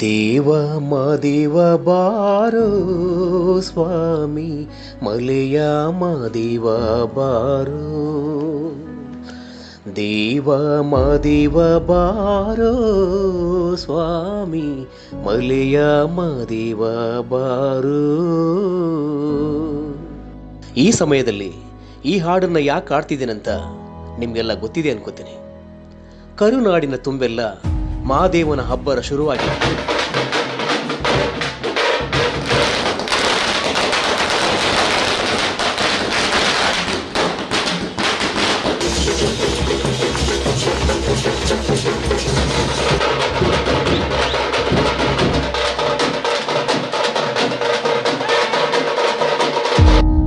ದೇವ ಮಾದೇವ ಬಾರೋ ಸ್ವಾಮಿ, ಮಲೆಯ ಮಾದೇವ ಬಾರೋ. ದೇವ ಮಾದೇವ ಬಾರೋ ಸ್ವಾಮಿ, ಮಲೆಯ ಮಾದೇವ ಬಾರೋ. ಈ ಸಮಯದಲ್ಲಿ ಈ ಹಾಡನ್ನು ಯಾಕೆ ಆಡ್ತಿದ್ದೀನಂತ ನಿಮಗೆಲ್ಲ ಗೊತ್ತಿದೆ ಅನ್ಕೋತೀನಿ. ಕರುನಾಡಿನ ತುಂಬೆಲ್ಲ ಮಹಾದೇವನ ಹಬ್ಬರ ಶುರುವಾಗಿದೆ.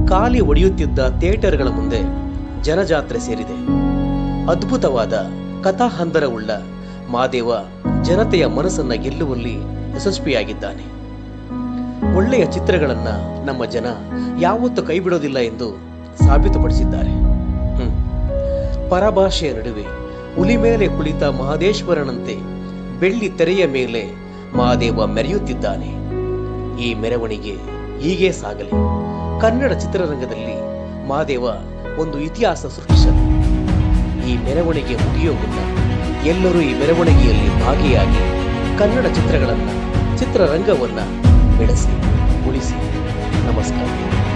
ಖಾಲಿ ಒಡೆಯುತ್ತಿದ್ದ ಥಿಯೇಟರ್ಗಳ ಮುಂದೆ ಜನಜಾತ್ರೆ ಸೇರಿದೆ. ಅದ್ಭುತವಾದ ಕಥಾಹಂದರವುಳ್ಳ ಮಾದೇವ ಜನತೆಯ ಮನಸ್ಸನ್ನ ಗೆಲ್ಲುವಲ್ಲಿ ಯಶಸ್ವಿಯಾಗಿದ್ದಾನೆ. ಒಳ್ಳೆಯ ಚಿತ್ರಗಳನ್ನ ನಮ್ಮ ಜನ ಯಾವತ್ತೂ ಕೈಬಿಡೋದಿಲ್ಲ ಎಂದು ಸಾಬೀತುಪಡಿಸಿದ್ದಾರೆ. ಪರಭಾಷೆಯ ನಡುವೆ ಹುಲಿ ಮೇಲೆ ಕುಳಿತ ಮಹದೇಶ್ವರನಂತೆ ಬೆಳ್ಳಿ ತೆರೆಯ ಮೇಲೆ ಮಹಾದೇವ ಮೆರೆಯುತ್ತಿದ್ದಾನೆ. ಈ ಮೆರವಣಿಗೆ ಹೀಗೆ ಸಾಗಲಿ. ಕನ್ನಡ ಚಿತ್ರರಂಗದಲ್ಲಿ ಮಹಾದೇವ ಒಂದು ಇತಿಹಾಸ ಸೃಷ್ಟಿಸಲಿ. ಈ ಮೆರವಣಿಗೆ ಮುಗಿಯೋ ಎಲ್ಲರೂ ಈ ಮೆರವಣಿಗೆಯಲ್ಲಿ ಭಾಗಿಯಾಗಿ ಕನ್ನಡ ಚಿತ್ರಗಳನ್ನು ಚಿತ್ರರಂಗವನ್ನು ಬೆಳೆಸಿ ಉಳಿಸಿ. ನಮಸ್ಕಾರ.